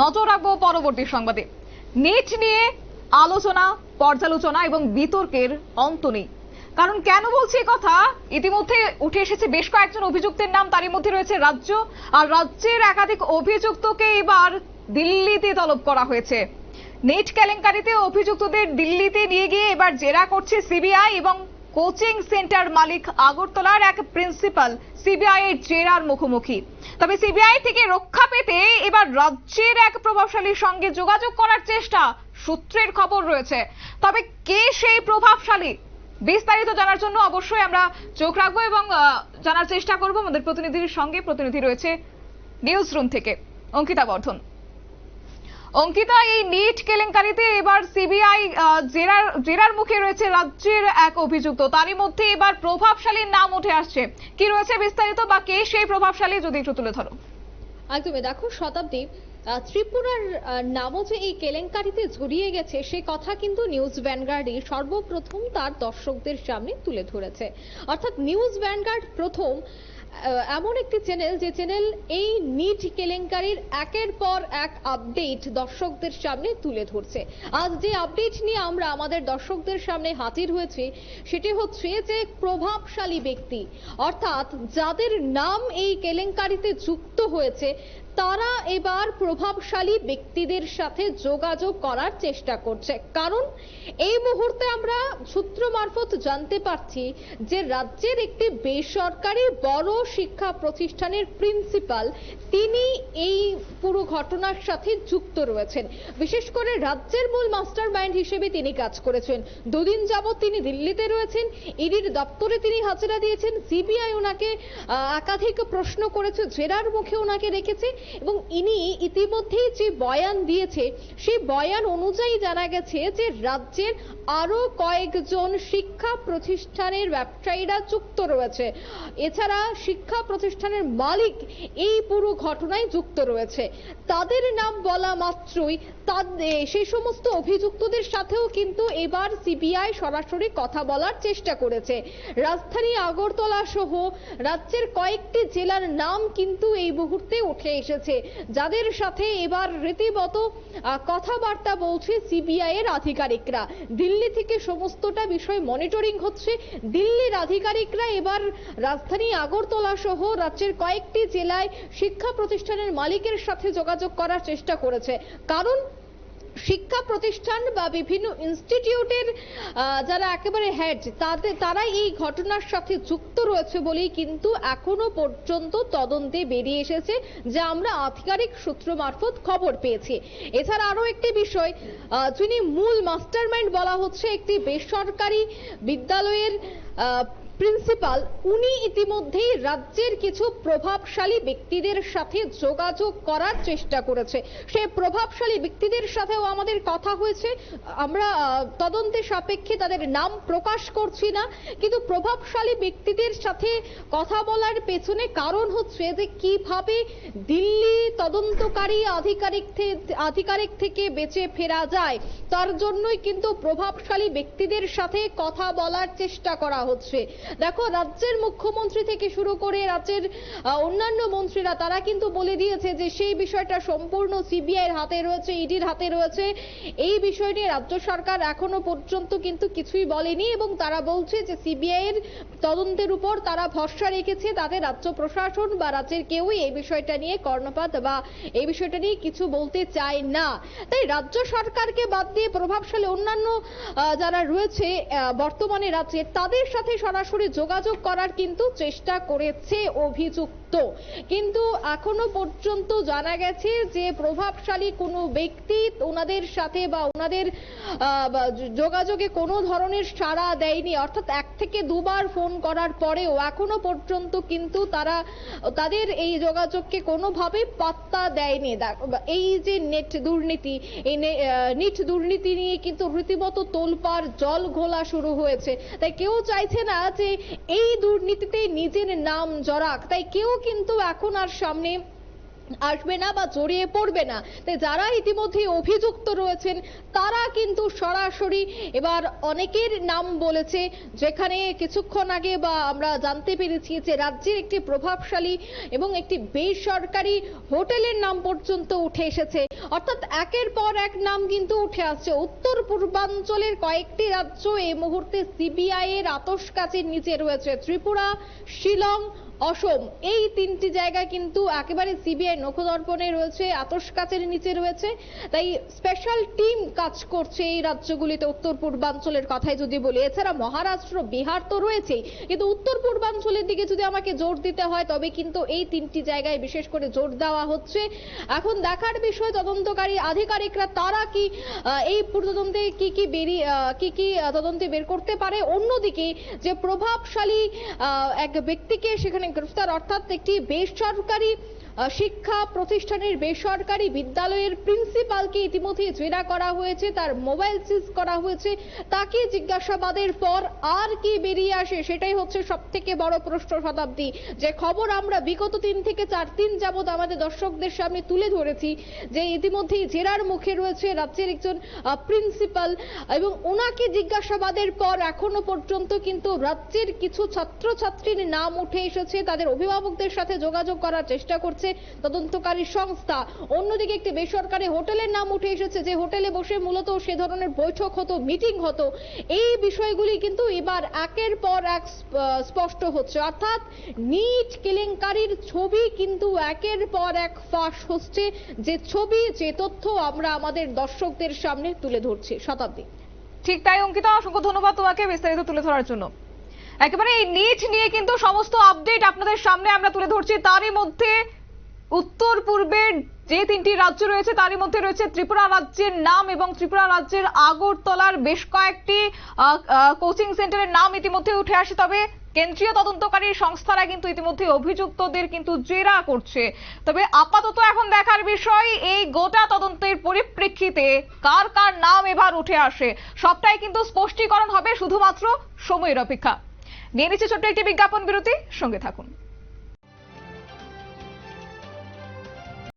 নজর রাখব পরবর্তী সংবাদে। নেট নিয়ে আলোচনা, পর্যালোচনা এবং বিতর্কের অন্ত নেই। কারণ কেন বলছি কথা? ইতিমধ্যে উঠে এসেছে বেশ কয়েকজন অভিযুক্তের নাম, তারই মধ্যে রয়েছে রাজ্য আর রাজ্যের একাধিক অভিযুক্তকে এবার দিল্লিতে তলব করা হয়েছে। নেট কেলেঙ্কারিতে অভিযুক্তদের দিল্লিতে নিয়ে গিয়ে এবার জেরা করছে সিবিআই এবং কোচিং সেন্টার মালিক আগরতলার এক প্রিন্সিপাল সিবিআই এর জেরার মুখোমুখি। তবে সিবিআই থেকে রক্ষা পেতে এবার রাজ্যের এক প্রভাবশালীর সঙ্গে যোগাযোগ করার চেষ্টা সূত্রের খবর রয়েছে। তবে কে সেই প্রভাবশালী? বিস্তারিত জানার জন্য অবশ্যই আমরা চোখ রাখব এবং জানার চেষ্টা করব। আমাদের প্রতিনিধির সঙ্গে প্রতিনিধি রয়েছে নিউজ রুম থেকে অঙ্কিতা বর্ধন। অঙ্কিতা, এই নিট কেলেঙ্কারিতে এবার সিবিআই জেরার জেরার মুখে রয়েছে রাজ্যের এক অভিযুক্ত। তারই মধ্যে এবার প্রভাবশালীর নাম উঠে আসছে। কি রয়েছে বিস্তারিত বা কে সেই প্রভাবশালী যদি একটু তুলে ধরো? একদমই। দেখো, শতাব্দী ত্রিপুরার নামও যে এই কেলেঙ্কারিতে জড়িয়ে গেছে, সে কথা কিন্তু নিউজ ভ্যানগার্ডই সর্বপ্রথম তার দর্শকদের সামনে তুলে ধরেছে। অর্থাৎ নিউজ ভ্যানগার্ড প্রথম এমন একটি চ্যানেল যে চ্যানেল এই নিট কেলেঙ্কারির একের পর এক আপডেট দর্শকদের সামনে তুলে ধরছে। আজ যে আপডেট নিয়ে আমরা আমাদের দর্শকদের সামনে হাজির হয়েছি, সেটি হচ্ছে যে প্রভাবশালী ব্যক্তি, অর্থাৎ যাদের নাম এই কেলেঙ্কারিতে যুক্ত হয়েছে, তারা এবার প্রভাবশালী ব্যক্তিদের সাথে যোগাযোগ করার চেষ্টা করছে। কারণ এই মুহূর্তে আমরা সূত্র মারফত জানতে পারছি যে রাজ্যের একটি বেসরকারি বড় শিক্ষা প্রতিষ্ঠানের প্রিন্সিপাল, তিনি এই পুরো ঘটনার সাথে যুক্ত রয়েছেন। বিশেষ করে রাজ্যের মূল মাস্টার মাইন্ড হিসেবে তিনি কাজ করেছেন। দুদিন যাবৎ তিনি দিল্লিতে রয়েছেন। ইডির দপ্তরে তিনি হাজিরা দিয়েছেন। সিবিআই ওনাকে একাধিক প্রশ্ন করেছে, জেরার মুখে ওনাকে রেখেছে এবং ইনি ইতিমধ্যেই যে বয়ান দিয়েছে, সেই বয়ান অনুযায়ী জানা গেছে যে রাজ্যের আরও কয়েকজন শিক্ষা প্রতিষ্ঠানের ব্যবসায়ীরা যুক্ত রয়েছে। এছাড়া শিক্ষা প্রতিষ্ঠানের মালিক এই পুরো ঘটনায় যুক্ত রয়েছে। তাদের নাম বলা মাত্রই সেই সমস্ত অভিযুক্তদের সাথেও কিন্তু এবার সিবিআই সরাসরি কথা বলার চেষ্টা করেছে। রাজধানী আগরতলা সহ রাজ্যের কয়েকটি জেলার নাম কিন্তু এই মুহূর্তে উঠে এসেছে। যাদের সাথে এবার রীতিমতো কথাবার্তা বলছে সিবিআই এর আধিকারিকরা। দিল্লি থেকে সমস্তটা বিষয় মনিটরিং হচ্ছে। দিল্লির আধিকারিকরা এবার রাজধানী আগরতলা সহ রাজ্যের কয়েকটি জেলায় শিক্ষা প্রতিষ্ঠানের মালিকের সাথে যোগাযোগ করার চেষ্টা করেছে। কারণ শিক্ষা প্রতিষ্ঠান বা বিভিন্ন ইনস্টিটিউটের যারা একেবারে হেড তাদের, তারাই এই ঘটনার সাথে যুক্ত রয়েছে বলেই কিন্তু এখনও পর্যন্ত তদন্তে বেরিয়ে এসেছে, যা আমরা আধিকারিক সূত্র মারফত খবর পেয়েছি। এছাড়া আরও একটি বিষয় যিনি মূল মাস্টারমাইন্ড বলা হচ্ছে, একটি বেসরকারি বিদ্যালয়ের প্রিন্সিপাল উনি ইতিমধ্যেই রাজ্যের কিছু প্রভাবশালী ব্যক্তিদের সাথে যোগাযোগ করার চেষ্টা করেছে। সেই প্রভাবশালী ব্যক্তিদের সাথেও আমাদের কথা হয়েছে। আমরা আহ, তদন্তের সাপেক্ষে তাদের নাম প্রকাশ করছি না কিন্তু প্রভাবশালী ব্যক্তিদের সাথে কথা বলার পেছনে কারণ হচ্ছে যে কীভাবে দিল্লি তদন্তকারী আধিকারিক আধিকারিক থেকে বেঁচে ফেরা যায় তার জন্যই কিন্তু প্রভাবশালী ব্যক্তিদের সাথে কথা বলার চেষ্টা করা হচ্ছে। দেখো, রাজ্যের মুখ্যমন্ত্রী থেকে শুরু করে রাজ্যের অন্যান্য মন্ত্রীরা, তারা কিন্তু বলে দিয়েছে যে সেই বিষয়টা সম্পূর্ণ সিবিআই এর হাতে রয়েছে, ইডির হাতে রয়েছে। এই বিষয় নিয়ে রাজ্য সরকার এখনও পর্যন্ত কিন্তু কিছুই বলেনি এবং তারা বলছে যে সিবিআই এর তদন্তের উপর তারা ভরসা রেখেছে তাদের রাজ্য প্রশাসন বা রাজ্যের কেউই এই বিষয়টা নিয়ে কর্ণপাত বা এই বিষয়টা নিয়ে কিছু বলতে চায় না। তাই রাজ্য সরকারকে বাদ দিয়ে প্রভাবশালী অন্যান্য যারা রয়েছে বর্তমানে রাজ্যে, তাদের সাথে সরাসরি যোগাযোগ করার কিন্তু চেষ্টা করেছে অভিযুক্ত। কিন্তু এখনও পর্যন্ত জানা গেছে যে প্রভাবশালী কোনো ব্যক্তি ওনাদের সাথে বা ওনাদের যোগাযোগে কোনো ধরনের সাড়া দেয়নি। অর্থাৎ এক থেকে দুবার ফোন করার পরেও এখনও পর্যন্ত কিন্তু তারা, তাদের এই যোগাযোগকে কোনোভাবে পাত্তা দেয়নি। এই যে নেট দুর্নীতি, এই নিট দুর্নীতি নিয়ে কিন্তু রীতিমতো তোলপাড়, জল ঘোলা শুরু হয়েছে। তাই কেউ চাইছে না যে এই দুর্নীতিতে নিজের নাম জড়াক। তাই কেউ কিন্তু এখন আর সামনে আসবে না বা জড়িয়ে পড়বে না। তাই যারা ইতিমধ্যে অভিযুক্ত রয়েছেন, তারা কিন্তু সরাসরি এবার অনেকের নাম বলেছে, যেখানে কিছুক্ষণ আগে বা আমরা জানতে পেরেছি যে রাজ্যের একটি প্রভাবশালী এবং একটি বেসরকারি হোটেলের নাম পর্যন্ত উঠে এসেছে। অর্থাৎ একের পর এক নাম কিন্তু উঠে আসছে। উত্তর পূর্বাঞ্চলের কয়েকটি রাজ্য এই মুহূর্তে সিবিআই এর আতস কাচের নিচে রয়েছে। ত্রিপুরা, শিলং অসম। এই তিনটি জায়গা কিন্তু একেবারে সিবিআই নখদর্পণে রয়েছে আতস কাচের নিচে রয়েছে। তাই স্পেশাল টিম কাজ করছে এই রাজ্যগুলিতে উত্তর পূর্বাঞ্চলের কথাই যদি বলি। এছাড়া মহারাষ্ট্র, বিহার তো রয়েছেই। কিন্তু উত্তর পূর্বাঞ্চলের দিকে যদি আমাকে জোর দিতে হয়, তবে কিন্তু এই তিনটি জায়গায় বিশেষ করে জোর দেওয়া হচ্ছে। এখন দেখার বিষয়, তদন্তকারী আধিকারিকরা তারা কি এই তদন্তে কি কি বেরিয়ে কি কি তদন্তে বের করতে পারে? অন্যদিকে যে প্রভাবশালী এক ব্যক্তিকে সেখানে গ্রেফতার অর্থাৎ একটি বেসরকারি শিক্ষা প্রতিষ্ঠানের বেসরকারি বিদ্যালয়ের প্রিন্সিপালকে ইতিমধ্যে জেরা করা হয়েছে, তার মোবাইল সিজ করা হয়েছে। তাকে জিজ্ঞাসাবাদের পর আর কি বেরিয়ে আসে সেটাই হচ্ছে সব থেকে বড় প্রশ্ন শতাব্দী। যে খবর আমরা বিগত তিন থেকে চার দিন যাবত আমাদের দর্শকদের সামনে তুলে ধরেছি, যে ইতিমধ্যেই জেরার মুখে রয়েছে রাজ্যের একজন প্রিন্সিপাল এবং ওনাকে জিজ্ঞাসাবাদের পর এখনও পর্যন্ত কিন্তু রাজ্যের কিছু ছাত্রছাত্রীর নাম উঠে এসেছে। তাদের অভিভাবকদের সাথে যোগাযোগ করার চেষ্টা করছে। তদন্তকারী সংস্থা। অন্যদিকে একটি বেসরকারি হোটেলের নাম উঠে এসেছে যে হোটেলে বসে মূলত সে ধরনের বৈঠক হতো, মিটিং হতো। এই বিষয়গুলি কিন্তু এবার একের পর এক স্পষ্ট হচ্ছে। অর্থাৎ নিট কেলেঙ্কারির ছবি কিন্তু একের পর এক ফাঁস হচ্ছে। যে ছবি, যে তথ্য আমরা আমাদের দর্শকদের সামনে তুলে ধরছি শতাব্দী। ঠিক তাই, অঙ্কিতা, অসংখ্য ধন্যবাদ তোমাকে বিস্তারিত তুলে ধরার জন্য। একেবারে এই নিট নিয়ে কিন্তু সমস্ত আপডেট আপনাদের সামনে আমরা তুলে ধরছি। তারই মধ্যে উত্তর পূর্বের যে তিনটি রাজ্য রয়েছে, তারই মধ্যে রয়েছে ত্রিপুরা রাজ্যের নাম এবং ত্রিপুরা রাজ্যের আগরতলার বেশ কয়েকটি কোচিং সেন্টারের নাম ইতিমধ্যে উঠে আসে। তবে কেন্দ্রীয় তদন্তকারী সংস্থারা কিন্তু ইতিমধ্যে অভিযুক্তদের কিন্তু জেরা করছে। তবে আপাতত এখন দেখার বিষয়, এই গোটা তদন্তের পরিপ্রেক্ষিতে কার কার নাম এবার উঠে আসে, সবটাই কিন্তু স্পষ্টীকরণ হবে শুধুমাত্র সময়ের অপেক্ষা। নিয়ে নিচ্ছে ছোট্ট একটি বিজ্ঞাপন বিরতি, সঙ্গে থাকুন।